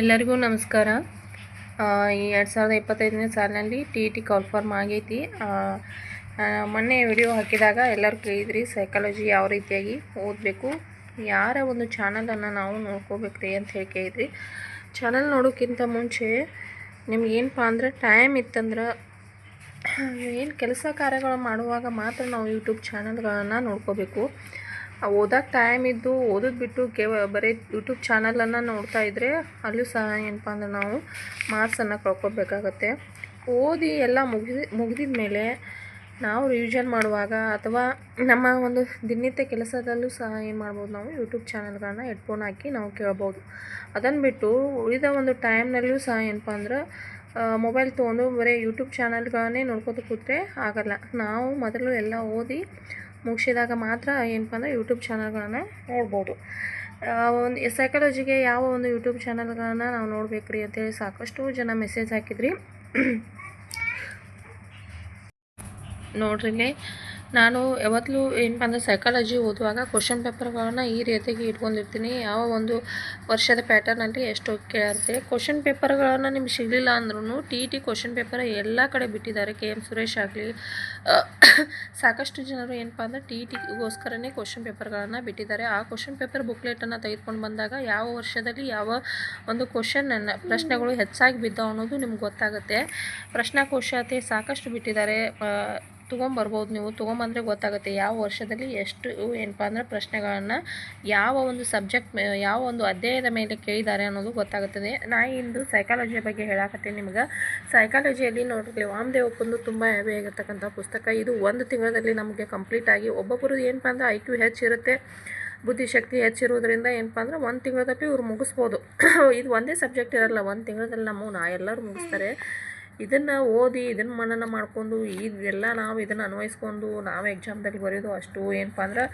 ಎಲ್ಲರಿಗೂ ನಮಸ್ಕಾರ. ಈ ಎರಡು ಸಾವಿರದ ಇಪ್ಪತ್ತೈದನೇ ಸಾಲಿನಲ್ಲಿ ಟಿ ಇ ಟಿ ಕಾಲ್ಫಾರ್ಮ್ ಆಗೈತಿ. ಮೊನ್ನೆ ವಿಡಿಯೋ ಹಾಕಿದಾಗ ಎಲ್ಲರೂ ಕೇಳಿದ್ರಿ ಸೈಕಾಲಜಿ ಯಾವ ರೀತಿಯಾಗಿ ಓದಬೇಕು, ಯಾರ ಒಂದು ಚಾನಲನ್ನು ನಾವು ನೋಡ್ಕೋಬೇಕ್ರಿ ಅಂತ ಹೇಳಿ ಕೇಳಿದ್ರಿ. ಚಾನಲ್ ನೋಡೋಕ್ಕಿಂತ ಮುಂಚೆ ನಿಮ್ಗೇನಪ್ಪ ಅಂದ್ರೆ ಟೈಮ್ ಇತ್ತಂದ್ರೆ ಏನು ಕೆಲಸ ಕಾರ್ಯಗಳು ಮಾಡುವಾಗ ಮಾತ್ರ ನಾವು ಯೂಟ್ಯೂಬ್ ಚಾನಲ್ಗಳನ್ನು ನೋಡ್ಕೋಬೇಕು. ಓದೋಕೆ ಟೈಮ್ ಇದ್ದು ಓದೋದು ಬಿಟ್ಟು ಕೇವ, ಬರೀ ಯೂಟ್ಯೂಬ್ ಚಾನಲನ್ನು ನೋಡ್ತಾ ಇದ್ದರೆ ಅಲ್ಲೂ ಸಹ ಏನಪ್ಪ ಅಂದ್ರೆ ನಾವು ಮಾರ್ಕ್ಸನ್ನು ಕಳ್ಕೊಬೇಕಾಗತ್ತೆ. ಓದಿ ಎಲ್ಲ ಮುಗಿದ ಮುಗಿದಿದ ಮೇಲೆ ನಾವು ರಿವಿಷನ್ ಮಾಡುವಾಗ ಅಥವಾ ನಮ್ಮ ಒಂದು ದಿನನಿತ್ಯ ಕೆಲಸದಲ್ಲೂ ಸಹ ಏನು ಮಾಡ್ಬೋದು ನಾವು ಯೂಟ್ಯೂಬ್ ಚಾನಲ್ಗಳನ್ನ ಹೆಡ್ಫೋನ್ ಹಾಕಿ ನಾವು ಕೇಳ್ಬೋದು. ಅದನ್ನು ಬಿಟ್ಟು ಉಳಿದ ಒಂದು ಟೈಮ್ನಲ್ಲೂ ಸಹ ಏನಪ್ಪ ಅಂದ್ರೆ ಮೊಬೈಲ್ ತೊಗೊಂಡು ಬರೀ ಯೂಟ್ಯೂಬ್ ಚಾನಲ್ಗಳನ್ನೇ ನೋಡ್ಕೊತ ಕೂತ್ರೆ ಆಗಲ್ಲ. ನಾವು ಮೊದಲು ಎಲ್ಲ ಓದಿ ಮುಗಿಸಿದಾಗ ಮಾತ್ರ ಏನಪ್ಪ ಅಂದರೆ ಯೂಟ್ಯೂಬ್ ಚಾನಲ್ಗಳನ್ನು ನೋಡ್ಬೋದು. ಒಂದು ಸೈಕಾಲಜಿಗೆ ಯಾವ ಒಂದು ಯೂಟ್ಯೂಬ್ ಚಾನಲ್ಗಳನ್ನು ನಾವು ನೋಡ್ಬೇಕ್ರಿ ಅಂತೇಳಿ ಸಾಕಷ್ಟು ಜನ ಮೆಸೇಜ್ ಹಾಕಿದ್ರಿ. ನೋಡ್ರಿ ನಾನು ಯಾವತ್ತಲೂ ಏನಪ್ಪ ಅಂದ್ರೆ ಸೈಕಾಲಜಿ ಓದುವಾಗ ಕ್ವಶನ್ ಪೇಪರ್ಗಳನ್ನು ಈ ರೀತಿಯಾಗಿ ಇಟ್ಕೊಂಡಿರ್ತೀನಿ. ಯಾವ ಒಂದು ವರ್ಷದ ಪ್ಯಾಟರ್ನಲ್ಲಿ ಎಷ್ಟು ಕೇಳಿರ್ತೀವಿ ಕ್ವಶನ್ ಪೇಪರ್ಗಳನ್ನು ನಿಮ್ಗೆ ಸಿಗಲಿಲ್ಲ ಅಂದ್ರೂ ಟಿ ಟಿ ಕ್ವಶನ್ ಪೇಪರ್ ಎಲ್ಲ ಕಡೆ ಬಿಟ್ಟಿದ್ದಾರೆ. ಕೆ ಎಂ ಸುರೇಶ್ ಆಗಲಿ ಸಾಕಷ್ಟು ಜನರು ಏನಪ್ಪ ಅಂದ್ರೆ ಟಿ ಟಿಗೋಸ್ಕರನೇ ಕ್ವಶನ್ ಪೇಪರ್ಗಳನ್ನು ಬಿಟ್ಟಿದ್ದಾರೆ. ಆ ಕ್ವಶನ್ ಪೇಪರ್ ಬುಕ್ಲೆಟನ್ನು ತೆಗೆದುಕೊಂಡು ಬಂದಾಗ ಯಾವ ವರ್ಷದಲ್ಲಿ ಯಾವ ಒಂದು ಕ್ವಶನ್ ಪ್ರಶ್ನೆಗಳು ಹೆಚ್ಚಾಗಿ ಬಿದ್ದಾವೆ ಅನ್ನೋದು ನಿಮ್ಗೆ ಗೊತ್ತಾಗುತ್ತೆ. ಪ್ರಶ್ನಾಕೋಶತೆ ಸಾಕಷ್ಟು ಬಿಟ್ಟಿದ್ದಾರೆ. ತೊಗೊಂಬರ್ಬೋದು ನೀವು. ತೊಗೊಂಬಂದರೆ ಗೊತ್ತಾಗುತ್ತೆ ಯಾವ ವರ್ಷದಲ್ಲಿ ಎಷ್ಟು ಏನಪ್ಪ ಅಂದರೆ ಪ್ರಶ್ನೆಗಳನ್ನು ಯಾವ ಒಂದು ಸಬ್ಜೆಕ್ಟ್ ಯಾವ ಒಂದು ಅಧ್ಯಾಯದ ಮೇಲೆ ಕೇಳಿದ್ದಾರೆ ಅನ್ನೋದು ಗೊತ್ತಾಗುತ್ತದೆ. ನಾ ಇಂದು ಸೈಕಾಲಜಿ ಬಗ್ಗೆ ಹೇಳಾಕತ್ತೀನಿ ನಿಮ್ಗೆ. ಸೈಕಾಲಜಿಯಲ್ಲಿ ನೋಡ್ರಿ, ವಾಮದೇವ್ ತುಂಬ ಹೆವಿ ಆಗಿರ್ತಕ್ಕಂಥ ಪುಸ್ತಕ. ಇದು ಒಂದು ತಿಂಗಳಲ್ಲಿ ನಮಗೆ ಕಂಪ್ಲೀಟ್ ಆಗಿ ಒಬ್ಬೊಬ್ಬರು ಏನಪ್ಪ ಅಂದರೆ ಐ ಕ್ಯೂ ಹೆಚ್ಚಿರುತ್ತೆ ಬುದ್ಧಿಶಕ್ತಿ ಹೆಚ್ಚಿರೋದ್ರಿಂದ ಏನಪ್ಪ ಅಂದ್ರೆ ಒಂದು ತಿಂಗಳಲ್ಲಿ ಇವ್ರು ಮುಗಿಸ್ಬೋದು. ಇದು ಒಂದೇ ಸಬ್ಜೆಕ್ಟ್ ಇರಲ್ಲ, ಒಂದು ತಿಂಗಳಲ್ಲಿ ನಮ್ಮ ನಾ ಎಲ್ಲರೂ ಮುಗಿಸ್ತಾರೆ. ಇದನ್ನು ಓದಿ ಇದನ್ನು ಮನನ ಮಾಡ್ಕೊಂಡು ಇದೆಲ್ಲ ನಾವು ಇದನ್ನು ಅನ್ವಯಿಸ್ಕೊಂಡು, ನಾವು ಎಕ್ಸಾಮ್ದಲ್ಲಿ ಬರೆಯೋದು ಅಷ್ಟು ಏನಪ್ಪ ಅಂದ್ರೆ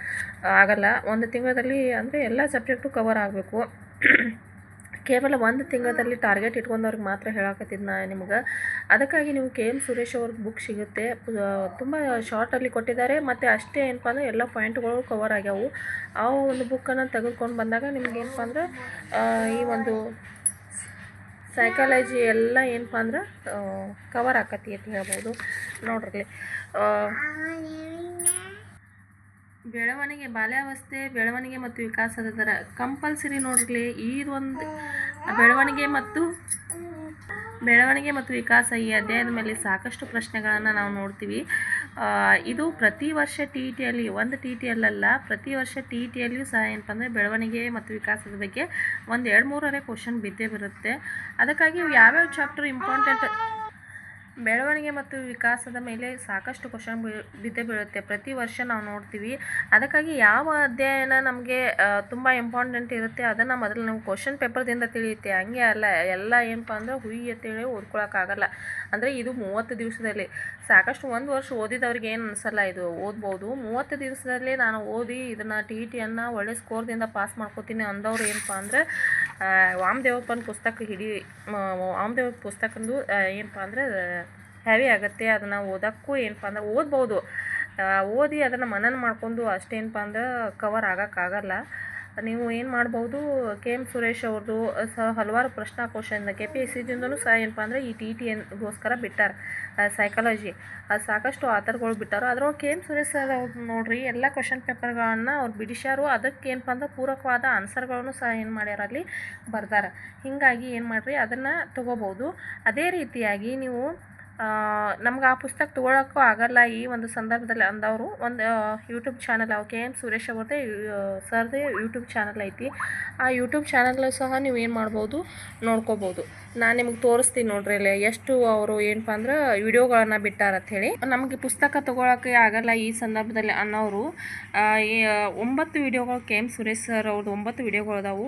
ಆಗಲ್ಲ. ಒಂದು ತಿಂಗಳಲ್ಲಿ ಅಂದರೆ ಎಲ್ಲ ಸಬ್ಜೆಕ್ಟು ಕವರ್ ಆಗಬೇಕು. ಕೇವಲ ಒಂದು ತಿಂಗಳಲ್ಲಿ ಟಾರ್ಗೆಟ್ ಇಟ್ಕೊಂಡವ್ರಿಗೆ ಮಾತ್ರ ಹೇಳಾಕತ್ತಿದ್ದು ನಾ ನಿಮ್ಗೆ. ಅದಕ್ಕಾಗಿ ನೀವು ಕೆ ಎಂ ಸುರೇಶ್ ಅವ್ರ ಬುಕ್ ಸಿಗುತ್ತೆ. ತುಂಬ ಶಾರ್ಟಲ್ಲಿ ಕೊಟ್ಟಿದ್ದಾರೆ. ಮತ್ತು ಅಷ್ಟೇ ಏನಪ್ಪ ಅಂದರೆ ಎಲ್ಲ ಪಾಯಿಂಟ್ಗಳು ಕವರ್ ಆಗ್ಯಾವು. ಆ ಒಂದು ಬುಕ್ಕನ್ನು ತೆಗೆದುಕೊಂಡು ಬಂದಾಗ ನಿಮ್ಗೆ ಏನಪ್ಪ ಅಂದ್ರೆ ಈ ಒಂದು ಸೈಕಾಲಜಿ ಎಲ್ಲ ಏನಪ್ಪ ಅಂದ್ರೆ ಕವರ್ ಆಕತಿ ಅಂತ ಹೇಳ್ಬೋದು. ನೋಡ್ರಿ ಬೆಳವಣಿಗೆ, ಬಾಲ್ಯಾವಸ್ಥೆ, ಬೆಳವಣಿಗೆ ಮತ್ತು ವಿಕಾಸದ ದರ ಕಂಪಲ್ಸರಿ ನೋಡ್ರಿ ಒಂದು ಬೆಳವಣಿಗೆ ಮತ್ತು ಬೆಳವಣಿಗೆ ಮತ್ತು ವಿಕಾಸ ಈ ಅಧ್ಯಾಯದ ಮೇಲೆ ಸಾಕಷ್ಟು ಪ್ರಶ್ನೆಗಳನ್ನು ನಾವು ನೋಡ್ತೀವಿ. ಇದು ಪ್ರತಿ ವರ್ಷ ಟಿ ಇ ಟಿಯಲ್ಲಿ ಒಂದು ಟಿ ಟಿ ಅಲ್ಲಲ್ಲ, ಪ್ರತಿ ವರ್ಷ ಟಿ ಇ ಟಿಯಲ್ಲಿಯೂ ಸಹ ಏನಪ್ಪ ಬೆಳವಣಿಗೆ ಮತ್ತು ವಿಕಾಸದ ಬಗ್ಗೆ ಒಂದು ಎರಡು ಮೂರನೇ ಕ್ವಶನ್ ಬಿದ್ದೇ ಬರುತ್ತೆ. ಅದಕ್ಕಾಗಿ ಯಾವ್ಯಾವ ಚಾಪ್ಟರ್ ಇಂಪಾರ್ಟೆಂಟ್ ಬೆಳವಣಿಗೆ ಮತ್ತು ವಿಕಾಸದ ಮೇಲೆ ಸಾಕಷ್ಟು ಕ್ವಶನ್ ಬಿದ್ದೇ ಬೀಳುತ್ತೆ. ಪ್ರತಿ ವರ್ಷ ನಾವು ನೋಡ್ತೀವಿ. ಅದಕ್ಕಾಗಿ ಯಾವ ಅಧ್ಯಯನ ನಮಗೆ ತುಂಬ ಇಂಪಾರ್ಟೆಂಟ್ ಇರುತ್ತೆ, ಅದನ್ನು ಮೊದಲು ನಾವು ಕ್ವಶನ್ ಪೇಪರ್ದಿಂದ ತಿಳಿಯುತ್ತೆ. ಹಂಗೆ ಅಲ್ಲ, ಎಲ್ಲ ಏನಪ್ಪ ಅಂದ್ರೆ ಹುಯಿ ಅಂತೇಳಿ ಓದ್ಕೊಳಕ್ಕಾಗಲ್ಲ ಅಂದರೆ ಇದು ಮೂವತ್ತು ದಿವಸದಲ್ಲಿ. ಸಾಕಷ್ಟು ಒಂದು ವರ್ಷ ಓದಿದವ್ರಿಗೆ ಏನು ಅನಿಸಲ್ಲ ಇದು, ಓದ್ಬೋದು. ಮೂವತ್ತು ದಿವಸದಲ್ಲಿ ನಾನು ಓದಿ ಇದನ್ನು ಟಿ ಇ ಟಿಯನ್ನು ಒಳ್ಳೆ ಸ್ಕೋರ್ದಿಂದ ಪಾಸ್ ಮಾಡ್ಕೋತೀನಿ ಅಂದವ್ರು ಏನಪ್ಪ ಅಂದರೆ ವಾಮದೇವಪ್ಪನ ಪುಸ್ತಕ ಹಿಡಿ ವಾಮದೇವ ಪುಸ್ತಕದ್ದು ಏನಪ್ಪ ಅಂದರೆ ಹ್ಯಾವಿ ಆಗುತ್ತೆ. ಅದನ್ನು ಓದೋಕ್ಕೂ ಏನಪ್ಪ ಅಂದ್ರೆ ಓದ್ಬೋದು. ಓದಿ ಅದನ್ನು ಮನನ ಮಾಡ್ಕೊಂಡು ಅಷ್ಟೇನಪ್ಪ ಅಂದ್ರೆ ಕವರ್ ಆಗೋಕ್ಕಾಗಲ್ಲ ನೀವು ಏನು ಮಾಡ್ಬೋದು ಕೆ ಎಂ ಸುರೇಶ್ ಅವ್ರದ್ದು ಸಹ ಹಲವಾರು ಪ್ರಶ್ನಾಕೋಶದಿಂದ ಕೆ ಪಿ ಎಸ್ ಸಿ ಸಿದಿಂದನೂ ಸಹ ಏನಪ್ಪ ಅಂದರೆ ಈ ಟಿ ಟಿ ಎನ್ಗೋಸ್ಕರ ಬಿಟ್ಟಾರೆ ಸೈಕಾಲಜಿ ಅದು ಸಾಕಷ್ಟು ಆಥರ್ಗಳು ಬಿಟ್ಟಾರು. ಅದ್ರೊಳಗೆ ಕೆ ಎಂ ಸುರೇಶ್ ಸರ್ ಅವ್ರು ನೋಡ್ರಿ, ಎಲ್ಲ ಕ್ವಶನ್ ಪೇಪರ್ಗಳನ್ನು ಅವ್ರು ಬಿಡಿಸ್ಯಾರು. ಅದಕ್ಕೆ ಏನಪ್ಪ ಅಂದ್ರೆ ಪೂರಕವಾದ ಆನ್ಸರ್ಗಳನ್ನು ಸಹ ಏನು ಮಾಡ್ಯಾರ ಅಲ್ಲಿ ಬರ್ದಾರ. ಹೀಗಾಗಿ ಏನು ಮಾಡಿರಿ, ಅದನ್ನು ತೊಗೋಬೋದು ಅದೇ ರೀತಿಯಾಗಿ ನೀವು ನಮ್ಗೆ ಆ ಪುಸ್ತಕ ತೊಗೊಳಕ್ಕೂ ಆಗಲ್ಲ ಈ ಒಂದು ಸಂದರ್ಭದಲ್ಲಿ ಅಂದವರು. ಒಂದು ಯೂಟ್ಯೂಬ್ ಚಾನಲ್ ಅವು ಕೆ ಎಂ ಸುರೇಶ್ ಅವ್ರದ್ದೇ ಸರ್ದೇ ಯೂಟ್ಯೂಬ್ ಚಾನಲ್ ಐತಿ. ಆ ಯೂಟ್ಯೂಬ್ ಚಾನಲ್ ಸಹ ನೀವು ಏನು ಮಾಡ್ಬೋದು, ನೋಡ್ಕೋಬೋದು. ನಾನು ನಿಮಗೆ ತೋರಿಸ್ತೀನಿ ನೋಡ್ರಿ ಇಲ್ಲಿ ಎಷ್ಟು ಅವರು ಏನಪ್ಪ ಅಂದ್ರೆ ವಿಡಿಯೋಗಳನ್ನು ಬಿಟ್ಟಾರ ಅಂತ ಹೇಳಿ. ನಮಗೆ ಪುಸ್ತಕ ತೊಗೊಳಕ್ಕೆ ಆಗಲ್ಲ ಈ ಸಂದರ್ಭದಲ್ಲಿ ಅನ್ನೋರು. ಒಂಬತ್ತು ವಿಡಿಯೋಗಳು ಕೆ ಎಂ ಸುರೇಶ್ ಸರ್ ಅವ್ರದ್ದು ಒಂಬತ್ತು ವಿಡಿಯೋಗಳು ಅದಾವು.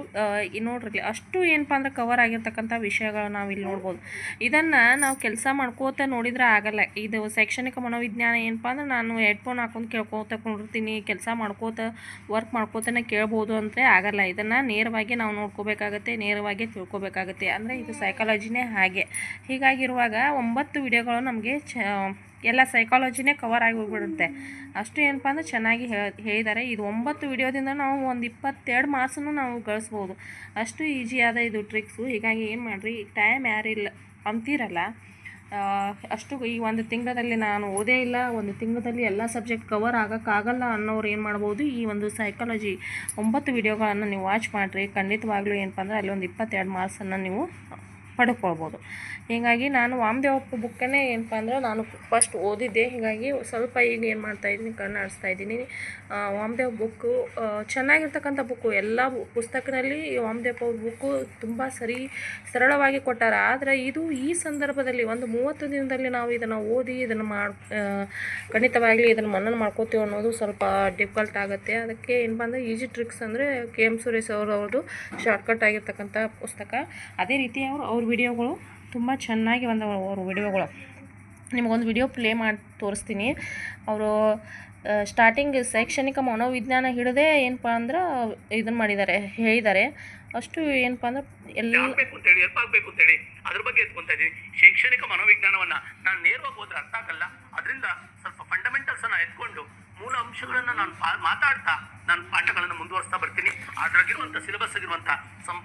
ನೋಡ್ರಿ ಅಷ್ಟು ಏನಪ್ಪ ಅಂದ್ರೆ ಕವರ್ ಆಗಿರ್ತಕ್ಕಂಥ ವಿಷಯಗಳು ನಾವು ಇಲ್ಲಿ ನೋಡ್ಬೋದು. ಇದನ್ನು ನಾವು ಕೆಲಸ ಮಾಡ್ಕೋತ ನೋಡಿದ್ರೆ ಆಗಲ್ಲ. ಇದು ಶೈಕ್ಷಣಿಕ ಮನೋವಿಜ್ಞಾನ ಏನಪ್ಪ ಅಂದ್ರೆ ನಾನು ಹೆಡ್ಫೋನ್ ಹಾಕೊಂಡು ಕೇಳ್ಕೊತ ಕುಂಡಿರ್ತೀನಿ ಕೆಲಸ ಮಾಡ್ಕೋತ ವರ್ಕ್ ಮಾಡ್ಕೋತಾನೆ ಕೇಳ್ಬೋದು ಅಂತ ಆಗಲ್ಲ. ಇದನ್ನು ನೇರವಾಗಿ ನಾವು ನೋಡ್ಕೋಬೇಕಾಗತ್ತೆ, ನೇರವಾಗಿ ತಿಳ್ಕೊಬೇಕಾಗತ್ತೆ. ಅಂದರೆ ಇದು ಸೈಕಾಲಜಿನೇ ಹಾಗೆ. ಹೀಗಾಗಿರುವಾಗ ಒಂಬತ್ತು ವಿಡಿಯೋಗಳು ನಮಗೆ ಚ, ಎಲ್ಲ ಸೈಕಾಲಜಿನೇ ಕವರ್ ಆಗಿ ಹೋಗ್ಬಿಡುತ್ತೆ. ಅಷ್ಟು ಏನಪ್ಪ ಅಂದ್ರೆ ಚೆನ್ನಾಗಿ ಹೇಳಿದ್ದಾರೆ ಇದು ಒಂಬತ್ತು ವಿಡಿಯೋದಿಂದ ನಾವು ಒಂದು ಇಪ್ಪತ್ತೆರಡು ಮಾರ್ಕ್ಸನ್ನು ನಾವು ಗಳಿಸ್ಬೋದು. ಅಷ್ಟು ಈಸಿಯಾದ ಇದು ಟ್ರಿಕ್ಸು ಹೀಗಾಗಿ ಏನು ಮಾಡಿರಿ? ಟೈಮ್ ಯಾರಿಲ್ಲ ಅಂತೀರಲ್ಲ ಅಷ್ಟು ಈ ಒಂದು ತಿಂಗಳಲ್ಲಿ ನಾನು ಓದೇ ಇಲ್ಲ, ಒಂದು ತಿಂಗಳಲ್ಲಿ ಎಲ್ಲ ಸಬ್ಜೆಕ್ಟ್ ಕವರ್ ಆಗೋಕ್ಕಾಗಲ್ಲ ಅನ್ನೋರು ಏನು ಮಾಡ್ಬೋದು? ಈ ಒಂದು ಸೈಕಾಲಜಿ ಒಂಬತ್ತು ವಿಡಿಯೋಗಳನ್ನು ನೀವು ವಾಚ್ ಮಾಡಿರಿ. ಖಂಡಿತವಾಗ್ಲೂ ಏನಪ್ಪ ಅಂದ್ರೆ ಅಲ್ಲಿ ಒಂದು ಇಪ್ಪತ್ತೆರಡು ಮಾರ್ಕ್ಸನ್ನು ನೀವು ಪಡ್ಕೊಳ್ಬೋದು. ಹೀಗಾಗಿ ನಾನು ವಾಮದೇವಪ್ಪ ಬುಕ್ಕನ್ನೇ ಏನಪ್ಪ ಅಂದ್ರೆ ನಾನು ಫಸ್ಟ್ ಓದಿದ್ದೆ. ಹೀಗಾಗಿ ಸ್ವಲ್ಪ ಈಗ ಏನು ಮಾಡ್ತಾ ಇದ್ದೀನಿ, ಕಣ್ಣು ಆಡಿಸ್ತಾ ಇದ್ದೀನಿ. ವಾಮದೇವ್ ಬುಕ್ಕು ಚೆನ್ನಾಗಿರ್ತಕ್ಕಂಥ ಬುಕ್ಕು, ಎಲ್ಲ ಪುಸ್ತಕದಲ್ಲಿ ವಾಮದೇವ್ ಅವ್ರ ಬುಕ್ಕು ತುಂಬ ಸರಿ ಸರಳವಾಗಿ ಕೊಟ್ಟಾರ. ಆದರೆ ಇದು ಈ ಸಂದರ್ಭದಲ್ಲಿ ಒಂದು ಮೂವತ್ತು ದಿನದಲ್ಲಿ ನಾವು ಇದನ್ನು ಓದಿ, ಇದನ್ನು ಮಾಡಿ ಖಂಡಿತವಾಗಲಿ ಇದನ್ನು ಮನನ ಮಾಡ್ಕೋತೀವಿ ಅನ್ನೋದು ಸ್ವಲ್ಪ ಡಿಫಿಕಲ್ಟ್ ಆಗುತ್ತೆ. ಅದಕ್ಕೆ ಏನಪ್ಪ ಅಂದರೆ ಈಜಿ ಟ್ರಿಕ್ಸ್ ಅಂದರೆ ಕೆ ಎಂ ಸುರೇಶ್ ಅವರವ್ರದು ಶಾರ್ಟ್ಕಟ್ ಆಗಿರ್ತಕ್ಕಂಥ ಪುಸ್ತಕ. ಅದೇ ರೀತಿ ಅವರು ಅವ್ರ ವಿಡಿಯೋಗಳು ತುಂಬ ಚೆನ್ನಾಗಿ ಬಂದವು ಅವ್ರ ವಿಡಿಯೋಗಳು. ನಿಮಗೊಂದು ವಿಡಿಯೋ ಪ್ಲೇ ಮಾಡಿ ತೋರಿಸ್ತೀನಿ. ಅವರು ಸ್ಟಾರ್ಟಿಂಗ್ ಶೈಕ್ಷಣಿಕ ಮನೋವಿಜ್ಞಾನ ಹಿಡದೆ ಏನಪ್ಪ ಅಂದ್ರೆ ಇದನ್ನು ಮಾಡಿದ್ದಾರೆ, ಹೇಳಿದ್ದಾರೆ. ಅಷ್ಟು ಏನಪ್ಪ ಅಂದ್ರೆ ಎಲ್ಲ ಹೆಲ್ಪ್ ಆಗಬೇಕು ಅಂತೇಳಿ, ಅದ್ರ ಬಗ್ಗೆ ಎತ್ಕೊಂತ ಇದ್ದೀನಿ ಶೈಕ್ಷಣಿಕ ಮನೋವಿಜ್ಞಾನವನ್ನ ನಾನು ನೇರವಾಗಿ ಹೋದ್ರೆ ಅರ್ಥ ಆಗಲ್ಲ. ಅದರಿಂದ ಸ್ವಲ್ಪ ಫಂಡಮೆಂಟಲ್ಸ್ ಅನ್ನ ಎತ್ಕೊಂಡು ಮೂಲ ಅಂಶಗಳನ್ನ ನಾನು ಮಾತಾಡ್ತಾ ನಾನು ಪಾಠಗಳನ್ನು ಮುಂದುವರಿಸ್ತಾ ಬರ್ತೀನಿ. ಅದ್ರಾಗಿರುವಂತ ಸಿಲೆಬಸ್ ಆಗಿರುವಂತ ಸಂ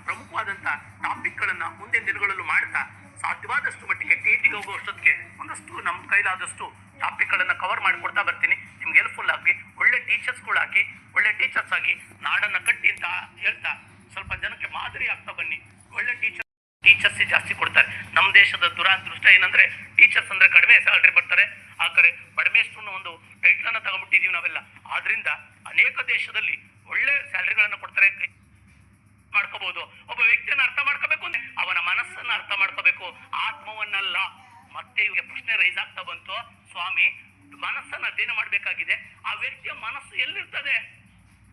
ಟಾಪಿಕ್ ಗಳನ್ನ ಮುಂದಿನ ದಿನಗಳಲ್ಲೂ ಮಾಡ್ತಾ ಸಾಧ್ಯವಾದಷ್ಟು ಮಟ್ಟಿಗೆ ಟಿಟಿಗೆ ಹೋಗೋ ಅಷ್ಟೊತ್ತಿಗೆ ಒಂದಷ್ಟು ನಮ್ಮ ಕೈಲಾದಷ್ಟು ಟಾಪಿಕ್ ಗಳನ್ನ ಕವರ್ ಮಾಡಿಕೊಡ್ತಾ ಬರ್ತೀನಿ. ನಿಮ್ಗೆ ಹೆಲ್ಪ್ಫುಲ್ ಆಗಿ, ಒಳ್ಳೆ ಟೀಚರ್ಸ್ಗಳಾಗಿ ಒಳ್ಳೆ ಟೀಚರ್ಸ್ ಆಗಿ ನಾಡನ್ನ ಕಟ್ಟಿ ಅಂತ ಹೇಳ್ತಾ ಸ್ವಲ್ಪ ಜನಕ್ಕೆ ಮಾದರಿ ಆಗ್ತಾ ಬನ್ನಿ. ಒಳ್ಳೆ ಟೀಚರ್ ಟೀಚರ್ಸ್ ಜಾಸ್ತಿ ಕೊಡ್ತಾರೆ. ನಮ್ಮ ದೇಶದ ದುರಾದೃಷ್ಟ ಏನಂದ್ರೆ ಟೀಚರ್ಸ್ ಅಂದ್ರೆ ಕಡಿಮೆ ಸ್ಯಾಲ್ರಿ ಬರ್ತಾರೆ. ಆ ಕಡೆ ಪರಮೇಶ್ವರನ ಒಂದು ಟೈಟ್ಲ್ ಅನ್ನ ತಗೊಂಡ್ಬಿಟ್ಟಿದೀವಿ ನಾವೆಲ್ಲ. ಆದ್ರಿಂದ ಅನೇಕ ದೇಶದಲ್ಲಿ ಒಳ್ಳೆ ಸ್ಯಾಲ್ರಿಗಳನ್ನ ಕೊಡ್ತಾರೆ. ಮಾಡ್ಕೋಬಹುದು ಒಬ್ಬ ವ್ಯಕ್ತಿಯನ್ನು ಅರ್ಥ ಮಾಡ್ಕೋಬೇಕು ಅಂದ್ರೆ ಅವನ ಮನಸ್ಸನ್ನ ಅರ್ಥ ಮಾಡ್ಕೋಬೇಕು. ಆತ್ಮವನ್ನಲ್ಲ. ಮತ್ತೆ ಇವರಿಗೆ ಪ್ರಶ್ನೆ ರೈಸ್ ಆಗ್ತಾ ಬಂತು. ಸ್ವಾಮಿ, ಮನಸ್ಸನ್ನ ಅಧ್ಯಯನ ಮಾಡ್ಬೇಕಾಗಿದೆ. ಆ ವ್ಯಕ್ತಿಯ ಮನಸ್ಸು ಎಲ್ಲಿರ್ತದೆ?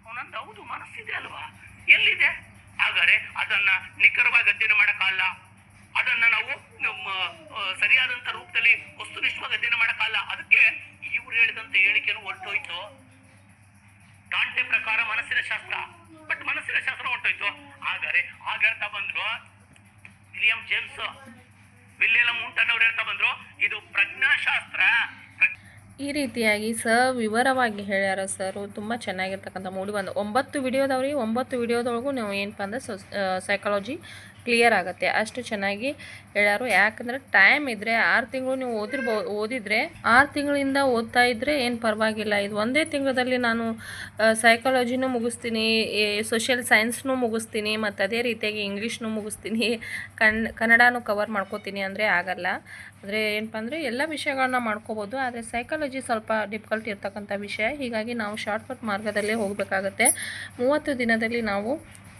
ಅವನಂದ ಹೌದು, ಮನಸ್ಸಿದೆ ಅಲ್ವಾ? ಎಲ್ಲಿದೆ? ಹಾಗಾದ್ರೆ ಅದನ್ನ ನಿಖರವಾಗಿ ಅಧ್ಯಯನ ಮಾಡಕ್ಕಾಗಲ್ಲ. ಅದನ್ನ ನಾವು ಸರಿಯಾದಂತ ರೂಪದಲ್ಲಿ ವಸ್ತುನಿಷ್ಠವಾಗಿ ಅಧ್ಯಯನ ಮಾಡಕ್ಕಾಗಲ್ಲ. ಅದಕ್ಕೆ ಇವ್ರು ಹೇಳಿದಂತ ಹೇಳಿಕೆನು ಹೊರಟೋಯ್ತು. ದಾಂಟೆ ಪ್ರಕಾರ ಮನಸ್ಸಿನ ಶಾಸ್ತ್ರ. ಬಟ್ ಮನಸ್ಸಿನ ಶಾಸ್ತ್ರ ಹೊರಟೋಯ್ತು. ಆದರೆ ಆಗ ಹೇಳ್ತಾ ಬಂದ್ರು ವಿಲಿಯಂ ಜೇಮ್ಸ್. ವಿಲಿಯಂ ಮುಂಟನ್ ಹೇಳ್ತಾ ಬಂದ್ರು, ಇದು ಪ್ರಜ್ಞಾಶಾಸ್ತ್ರ. ಪ್ರಜ್ಞಾ ಈ ರೀತಿಯಾಗಿ ಸ ವಿವರವಾಗಿ ಹೇಳ್ಯಾರ ಸರು ತುಂಬ ಚೆನ್ನಾಗಿರ್ತಕ್ಕಂಥ ಮೂಡಿ ಬಂದು. ಒಂಬತ್ತು ವಿಡಿಯೋದವ್ರಿ ಒಂಬತ್ತು ವಿಡಿಯೋದೊಳಗೂ ನಾವು ಏನಪ್ಪ ಅಂದ್ರೆ ಸೈಕಾಲಜಿ ಕ್ಲಿಯರ್ ಆಗುತ್ತೆ. ಅಷ್ಟು ಚೆನ್ನಾಗಿ ಹೇಳ್ಯಾರು ಯಾಕಂದರೆ ಟೈಮ್ ಇದ್ದರೆ ಆರು ತಿಂಗಳು ನೀವು ಓದಿರ್ಬೋ, ಓದಿದರೆ ಆರು ತಿಂಗಳಿಂದ ಓದ್ತಾ ಇದ್ದರೆ ಏನು ಪರವಾಗಿಲ್ಲ. ಇದು ಒಂದೇ ತಿಂಗಳಲ್ಲಿ ನಾನು ಸೈಕಾಲಜಿನೂ ಮುಗಿಸ್ತೀನಿ ಸೋಷಿಯಲ್ ಸೈನ್ಸ್ನೂ ಮುಗಿಸ್ತೀನಿ, ಮತ್ತು ಅದೇ ರೀತಿಯಾಗಿ ಇಂಗ್ಲೀಷ್ನೂ ಮುಗಿಸ್ತೀನಿ ಕನ್ ಕನ್ನಡನೂ ಕವರ್ ಮಾಡ್ಕೋತೀನಿ ಅಂದರೆ ಆಗಲ್ಲ. ಆದರೆ ಏನಪ್ಪ ಅಂದರೆ ಎಲ್ಲ ವಿಷಯಗಳನ್ನ ಮಾಡ್ಕೋಬೋದು, ಆದರೆ ಸೈಕಾಲಜಿ ಸ್ವಲ್ಪ ಡಿಫಿಕಲ್ಟ್ ಇರ್ತಕ್ಕಂಥ ವಿಷಯ. ಹೀಗಾಗಿ ನಾವು ಶಾರ್ಟ್ಕಟ್ ಮಾರ್ಗದಲ್ಲೇ ಹೋಗಬೇಕಾಗತ್ತೆ. ಮೂವತ್ತು ದಿನದಲ್ಲಿ ನಾವು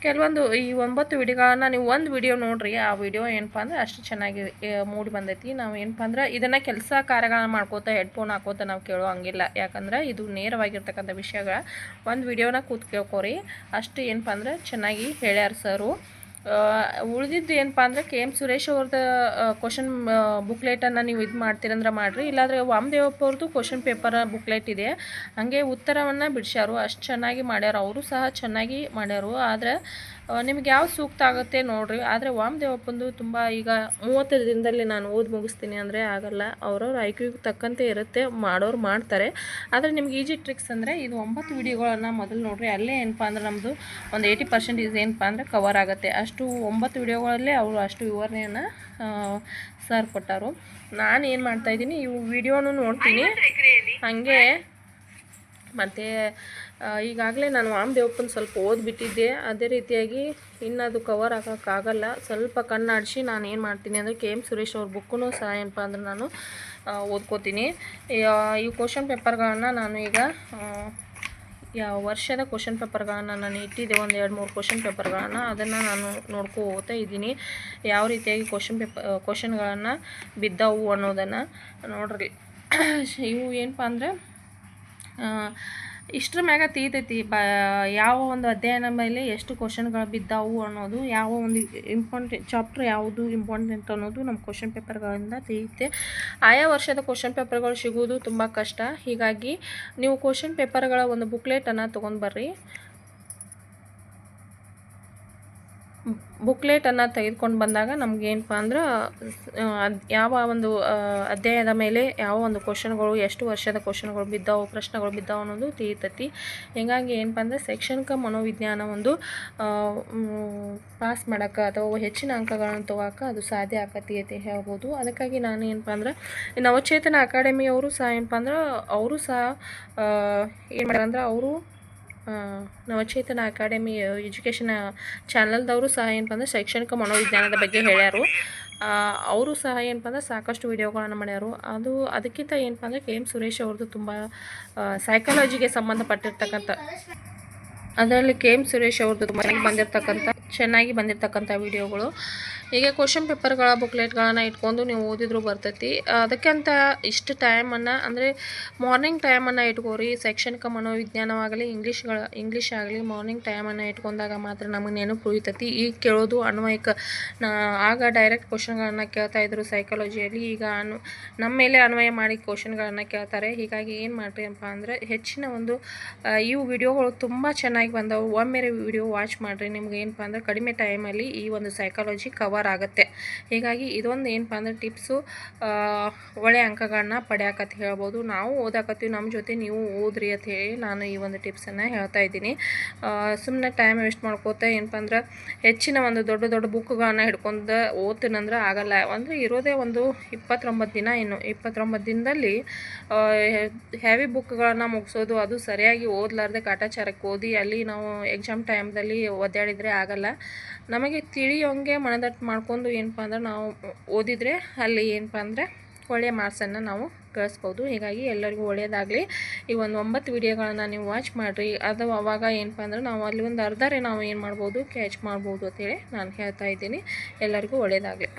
ಕೆಲವೊಂದು ಈ ಒಂಬತ್ತು ವಿಡಿಯೋಗಳನ್ನ ನೀವು ಒಂದು ವಿಡಿಯೋ ನೋಡ್ರಿ, ಆ ವಿಡಿಯೋ ಏನಪ್ಪ ಅಂದ್ರೆ ಅಷ್ಟು ಚೆನ್ನಾಗಿ ಮೂಡಿ ಬಂದೈತಿ. ನಾವು ಏನಪ್ಪ ಅಂದ್ರೆ ಇದನ್ನು ಕೆಲಸ ಕಾರ್ಯಗಳನ್ನ ಮಾಡ್ಕೋತಾ ಹೆಡ್ಫೋನ್ ಹಾಕೋತ ನಾವು ಕೇಳೋ ಹಂಗಿಲ್ಲ. ಯಾಕಂದ್ರೆ ಇದು ನೇರವಾಗಿರ್ತಕ್ಕಂಥ ವಿಷಯಗಳ ಒಂದು ವಿಡಿಯೋನ ಕೂತ್ ಅಷ್ಟು ಏನಪ್ಪ ಅಂದ್ರೆ ಚೆನ್ನಾಗಿ ಹೇಳ್ಯಾರ ಸರು. ಉಳಿದಿದ್ದು ಏನಪ್ಪ ಅಂದರೆ ಕೆ ಎಂ ಸುರೇಶ್ ಅವ್ರದ್ದು ಕ್ವಶನ್ ಬುಕ್ಲೆಟನ್ನು ನೀವು ಇದು ಮಾಡ್ತೀರಂದ್ರೆ ಮಾಡಿರಿ. ಇಲ್ಲಾಂದರೆ ವಾಮದೇವಪ್ಪ ಅವ್ರದ್ದು ಕ್ವಶನ್ ಪೇಪರ್ ಬುಕ್ಲೆಟ್ ಇದೆ. ಹಾಗೆ ಉತ್ತರವನ್ನು ಬಿಡಿಸ್ಯಾರು. ಅಷ್ಟು ಚೆನ್ನಾಗಿ ಮಾಡ್ಯಾರ. ಅವರು ಸಹ ಚೆನ್ನಾಗಿ ಮಾಡ್ಯಾರು. ಆದರೆ ನಿಮ್ಗೆ ಯಾವ ಸೂಕ್ತ ಆಗುತ್ತೆ ನೋಡಿರಿ. ಆದರೆ ವಾಮದೇವಪ್ಪಂದು ತುಂಬ ಈಗ ಮೂವತ್ತು ದಿನದಲ್ಲಿ ನಾನು ಓದಿ ಮುಗಿಸ್ತೀನಿ ಅಂದರೆ ಆಗಲ್ಲ. ಅವ್ರವ್ರ ಐಕ್ಯೂಗೆ ತಕ್ಕಂತೆ ಇರುತ್ತೆ ಮಾಡೋರು ಮಾಡ್ತಾರೆ. ಆದರೆ ನಿಮ್ಗೆ ಈಜಿ ಟ್ರಿಕ್ಸ್ ಅಂದರೆ ಇದು ಒಂಬತ್ತು ವಿಡಿಯೋಗಳನ್ನು ಮೊದಲು ನೋಡ್ರಿ. ಅಲ್ಲೇ ಏನಪ್ಪ ಅಂದ್ರೆ ನಮ್ಮದು ಒಂದು ಏಯ್ಟಿ ಪರ್ಸೆಂಟೇಜ್ ಏನಪ್ಪ ಅಂದರೆ ಕವರ್ ಆಗುತ್ತೆ. ಅಷ್ಟು ಒಂಬತ್ತು ವಿಡಿಯೋಗಳಲ್ಲೇ ಅವರು ಅಷ್ಟು ವಿವರಣೆಯನ್ನು ಸರ್ ಕೊಟ್ಟರು. ನಾನು ಏನು ಮಾಡ್ತಾಯಿದ್ದೀನಿ ಇವು ವಿಡಿಯೋನು ನೋಡ್ತೀನಿ. ಹಾಗೆ ಮತ್ತು ಈಗಾಗಲೇ ನಾನು ವಾಮದೇವಪ್ಪನ ಸ್ವಲ್ಪ ಓದ್ಬಿಟ್ಟಿದ್ದೆ. ಅದೇ ರೀತಿಯಾಗಿ ಇನ್ನು ಅದು ಕವರ್ ಹಾಕೋಕ್ಕಾಗಲ್ಲ ಸ್ವಲ್ಪ ಕಣ್ಣಾಡಿಸಿ ನಾನು ಏನು ಮಾಡ್ತೀನಿ ಅಂದರೆ ಕೆ ಎಂ ಸುರೇಶ್ ಅವ್ರ ಬುಕ್ಕೂ ಸಹ ಏನಪ್ಪ ಅಂದ್ರೆ ನಾನು ಓದ್ಕೋತೀನಿ. ಈ ಕ್ವಶನ್ ಪೇಪರ್ಗಳನ್ನು ನಾನು ಈಗ ಯಾವ ವರ್ಷದ ಕ್ವಶನ್ ಪೇಪರ್ಗಳನ್ನು ನಾನು ಇಟ್ಟಿದ್ದೆ, ಒಂದು ಎರಡು ಮೂರು ಕ್ವಶನ್ ಪೇಪರ್ಗಳನ್ನು ಅದನ್ನು ನಾನು ನೋಡ್ಕೊ ಹೋಗ್ತಾ ಇದ್ದೀನಿ. ಯಾವ ರೀತಿಯಾಗಿ ಕ್ವಶನ್ ಪೇಪರ್ ಕ್ವಶನ್ಗಳನ್ನು ಬಿದ್ದವು ಅನ್ನೋದನ್ನು ನೋಡ್ರಿ. ಇವು ಏನಪ್ಪ ಅಂದರೆ ಇಷ್ಟ್ರ ಮ್ಯಾಗ ತೀತೈತಿ. ಬ, ಯಾವ ಒಂದು ಅಧ್ಯಯನ ಮೇಲೆ ಎಷ್ಟು ಕ್ವಶನ್ಗಳು ಬಿದ್ದಾವು ಅನ್ನೋದು, ಯಾವ ಒಂದು ಇಂಪಾರ್ಟೆಂಟ್ ಚಾಪ್ಟರ್ ಯಾವುದು ಇಂಪಾರ್ಟೆಂಟ್ ಅನ್ನೋದು ನಮ್ಮ ಕ್ವಶನ್ ಪೇಪರ್ಗಳಿಂದ ತಿಳಿಯುತ್ತೆ. ಆಯಾ ವರ್ಷದ ಕ್ವಶನ್ ಪೇಪರ್ಗಳು ಸಿಗುವುದು ತುಂಬ ಕಷ್ಟ. ಹೀಗಾಗಿ ನೀವು ಕ್ವಶನ್ ಪೇಪರ್ಗಳ ಒಂದು ಬುಕ್ಲೆಟನ್ನು ತೊಗೊಂಡು ಬರ್ರಿ. ಬುಕ್ಲೆಟನ್ನು ತೆಗೆದುಕೊಂಡು ಬಂದಾಗ ನಮ್ಗೆ ಏನಪ್ಪ ಅಂದ್ರೆ ಅದ್ ಯಾವ ಒಂದು ಅಧ್ಯಾಯದ ಮೇಲೆ ಯಾವ ಒಂದು ಕ್ವಶನ್ಗಳು, ಎಷ್ಟು ವರ್ಷದ ಕ್ವಶನ್ಗಳು ಬಿದ್ದಾವು, ಪ್ರಶ್ನೆಗಳು ಬಿದ್ದಾವು ಅನ್ನೋದು ತಿಳಿತೈತಿ. ಹೀಗಾಗಿ ಏನಪ್ಪ ಅಂದ್ರೆ, ಶೈಕ್ಷಣಿಕ ಮನೋವಿಜ್ಞಾನ ಒಂದು ಪಾಸ್ ಮಾಡೋಕೆ ಅಥವಾ ಹೆಚ್ಚಿನ ಅಂಕಗಳನ್ನು ತಗೋಕೆ ಅದು ಸಾಧ್ಯ ಆಕತಿ ಅಂತ ಹೇಳ್ಬೋದು. ಅದಕ್ಕಾಗಿ ನಾನು ಏನಪ್ಪ ಅಂದ್ರೆ, ನವಚೇತನ ಅಕಾಡೆಮಿಯವರು ಸಹ ಏನಪ್ಪ ಅಂದ್ರೆ, ಅವರು ಸಹ ಏನು ಮಾಡ್ಯಾರಂದ್ರೆ, ಅವರು ನವಚೇತನ ಅಕಾಡೆಮಿ ಎಜುಕೇಷನ್ ಚಾನಲ್ದವರು ಸಹ ಏನಪ್ಪ ಅಂದ್ರೆ ಶೈಕ್ಷಣಿಕ ಮನೋವಿಜ್ಞಾನದ ಬಗ್ಗೆ ಹೇಳ್ಯಾರು. ಅವರು ಸಹ ಏನಪ್ಪ ಅಂದ್ರೆ ಸಾಕಷ್ಟು ವಿಡಿಯೋಗಳನ್ನು ಮಾಡ್ಯಾರು. ಅದು, ಅದಕ್ಕಿಂತ ಏನಪ್ಪ ಅಂದ್ರೆ ಕೆ ಎಂ ಸುರೇಶ್ ಅವ್ರದ್ದು ತುಂಬ ಸೈಕಾಲಜಿಗೆ ಸಂಬಂಧಪಟ್ಟಿರ್ತಕ್ಕಂಥ, ಅದರಲ್ಲಿ ಕೆ ಎಂ ಸುರೇಶ್ ಅವ್ರದ್ದು ಚೆನ್ನಾಗಿ ಬಂದಿರತಕ್ಕಂಥ ಚೆನ್ನಾಗಿ ಬಂದಿರತಕ್ಕಂಥ ವಿಡಿಯೋಗಳು. ಹೀಗೆ ಕ್ವಶನ್ ಪೇಪರ್ಗಳ ಬುಕ್ಲೆಟ್ಗಳನ್ನು ಇಟ್ಕೊಂಡು ನೀವು ಓದಿದ್ರು ಬರ್ತೈತಿ. ಅದಕ್ಕಂತ ಇಷ್ಟು ಟೈಮನ್ನು ಅಂದರೆ ಮಾರ್ನಿಂಗ್ ಟೈಮನ್ನು ಇಟ್ಕೋರಿ. ಶೈಕ್ಷಣಿಕ ಮನೋವಿಜ್ಞಾನವಾಗಲಿ ಇಂಗ್ಲೀಷ್ಗಳ ಇಂಗ್ಲೀಷ್ ಆಗಲಿ ಮಾರ್ನಿಂಗ್ ಟೈಮನ್ನು ಇಟ್ಕೊಂಡಾಗ ಮಾತ್ರ ನಮಗೆ ನೆನಪು ಉಳಿತೈತಿ. ಈಗ ಕೇಳೋದು ಅನ್ವಯಿಕ. ನಾ, ಆಗ ಡೈರೆಕ್ಟ್ ಕ್ವಶನ್ಗಳನ್ನು ಕೇಳ್ತಾ ಇದ್ರು ಸೈಕಾಲಜಿಯಲ್ಲಿ ಈಗ ಅನು ನಮ್ಮ ಮೇಲೆ ಅನ್ವಯ ಮಾಡಿ ಕ್ವಶನ್ಗಳನ್ನು ಕೇಳ್ತಾರೆ. ಹೀಗಾಗಿ ಏನು ಮಾಡ್ರಿ ಅಪ್ಪ ಅಂದರೆ, ಹೆಚ್ಚಿನ ಒಂದು ಇವು ವಿಡಿಯೋಗಳು ತುಂಬ ಚೆನ್ನಾಗಿ ಬಂದವು. ಒಮ್ಮೆ ವಿಡಿಯೋ ವಾಚ್ ಮಾಡಿರಿ. ನಿಮ್ಗೆ ಏನಪ್ಪ ಅಂದ್ರೆ ಕಡಿಮೆ ಟೈಮಲ್ಲಿ ಈ ಒಂದು ಸೈಕಾಲಜಿ ಕವರ್ ಆಗುತ್ತೆ. ಹೀಗಾಗಿ ಇದೊಂದು ಏನಪ್ಪ ಅಂದ್ರೆ ಟಿಪ್ಸು ಒಳ್ಳೆ ಅಂಕಗಳನ್ನ ಪಡ್ಯಾಕತ್ ಹೇಳ್ಬೋದು. ನಾವು ಓದಾಕತ್ತೀವಿ ನಮ್ಮ ಜೊತೆ ನೀವು ಓದ್ರಿ ಅಂತ ಹೇಳಿ ನಾನು ಈ ಒಂದು ಟಿಪ್ಸನ್ನು ಹೇಳ್ತಾ ಇದ್ದೀನಿ. ಸುಮ್ಮನೆ ಟೈಮ್ ವೇಸ್ಟ್ ಮಾಡ್ಕೋತಾ ಏನಪ್ಪ ಅಂದ್ರೆ ಹೆಚ್ಚಿನ ಒಂದು ದೊಡ್ಡ ದೊಡ್ಡ ಬುಕ್ಗಳನ್ನ ಹಿಡ್ಕೊಂಡು ಓದ್ತೀನಂದ್ರೆ ಆಗಲ್ಲ. ಅಂದರೆ ಇರೋದೇ ಒಂದು ಇಪ್ಪತ್ತೊಂಬತ್ತು ದಿನ ಇನ್ನು. ಇಪ್ಪತ್ತೊಂಬತ್ತು ದಿನದಲ್ಲಿ ಹೆವಿ ಬುಕ್ಗಳನ್ನು ಮುಗಿಸೋದು, ಅದು ಸರಿಯಾಗಿ ಓದಲಾರ್ದೆ ಕಾಟಾಚಾರಕ್ಕೆ ಓದಿ ಅಲ್ಲಿ ನಾವು ಎಕ್ಸಾಮ್ ಟೈಮ್ದಲ್ಲಿ ಒದ್ದಾಡಿದರೆ ಆಗಲ್ಲ. ನಮಗೆ ತಿಳಿಯೋಂಗೆ ಮನದಟ್ಟು ಮಾಡ್ಕೊಂಡು ಏನಪ್ಪ ಅಂದ್ರೆ ನಾವು ಓದಿದರೆ ಅಲ್ಲಿ ಏನಪ್ಪ ಅಂದರೆ ಒಳ್ಳೆಯ ಮಾರ್ಕ್ಸನ್ನು ನಾವು ಕಳಿಸ್ಬೋದು ಹೀಗಾಗಿ ಎಲ್ಲರಿಗೂ ಒಳ್ಳೆಯದಾಗಲಿ ಈ ಒಂದು ಒಂಬತ್ತು ವಿಡಿಯೋಗಳನ್ನು ನೀವು ವಾಚ್ ಮಾಡಿರಿ. ಅದು ಅವಾಗ ಏನಪ್ಪ ಅಂದ್ರೆ ನಾವು ಅಲ್ಲಿ ಒಂದು ಅರ್ಧರೇ ನಾವು ಏನು ಮಾಡ್ಬೋದು ಕ್ಯಾಚ್ ಮಾಡ್ಬೋದು ಅಂತೇಳಿ ನಾನು ಹೇಳ್ತಾ ಇದ್ದೀನಿ. ಎಲ್ಲರಿಗೂ ಒಳ್ಳೆಯದಾಗಲಿ